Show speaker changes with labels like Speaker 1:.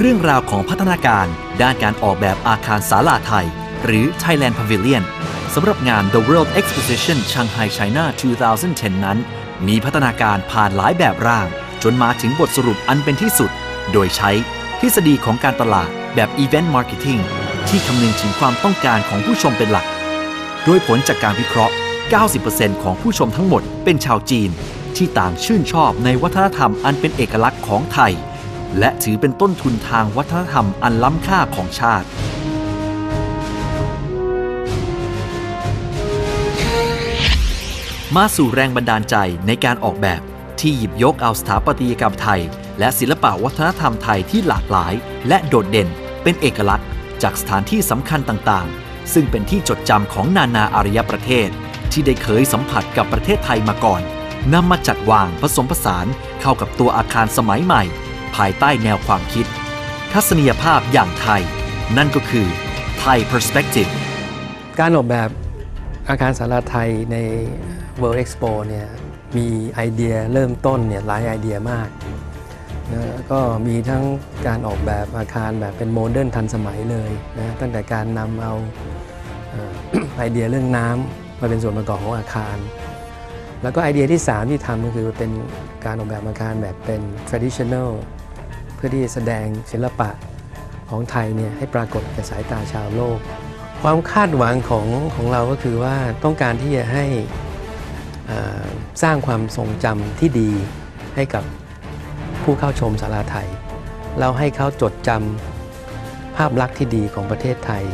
Speaker 1: เรื่องราวของพัฒนาการด้านการออกแบบอาคารศาลาไทย หรือ Thailand Pavilion สำหรับงาน The World Exposition Shanghai China 2010 นั้น มีพัฒนาการผ่านหลายแบบร่าง จนมาถึงบทสรุปอันเป็นที่สุด โดยใช้ทฤษฎีของการตลาดแบบ Event Marketing ที่คำนึงถึงความต้องการของผู้ชมเป็นหลัก โดยผลจากการวิเคราะห์ 90%ของผู้ชมทั้งหมดเป็นชาวจีน ที่ต่างชื่นชอบในวัฒนธรรมอันเป็นเอกลักษณ์ของไทย และถือเป็นต้นทุนทางวัฒนธรรมอันล้ำค่าของชาติ มาสู่แรงบันดาลใจในการออกแบบที่หยิบยกเอาสถาปัตยกรรมไทย และศิลปะวัฒนธรรมไทยที่หลากหลาย และโดดเด่น เป็นเอกลักษณ์ จากสถานที่สำคัญต่างๆ ซึ่งเป็นที่จดจำของนานาอารยประเทศ ที่ได้เคยสัมผัสกับประเทศไทยมาก่อนนำมาจัดวางผสมผสานเข้ากับตัวอาคารสมัยใหม่ ภายใต้แนวความคิด ทัศนียภาพอย่างไทย นั่นก็คือ Thai Perspective
Speaker 2: การออกแบบอาคารสาราไทยใน World Expo เนี่ยมีไอเดียเริ่มต้นเนี่ยหลายไอเดียมากนะก็มีทั้งการออกแบบอาคารแบบเป็นโมเดิร์นทันสมัยเลยนะตั้งแต่การนำเอาไอเดียเรื่องน้ำมาเป็นส่วนประกอบของอาคาร แล้วก็ไอเดียที่ 3 ที่ทำก็คือเป็นการออกแบบอาคารแบบเป็น traditional พื่อที่จะแสดงศิลปะของไทยเนี่ยให้ปรากฏแก่สายตาชาวโลก ความคาดหวังของของเราก็คือว่าต้องการที่จะให้สร้างความทรงจำที่ดีให้กับผู้เข้าชมสาราไทยแล้วให้เขาจดจำภาพลักษณ์ที่ดีของประเทศไทย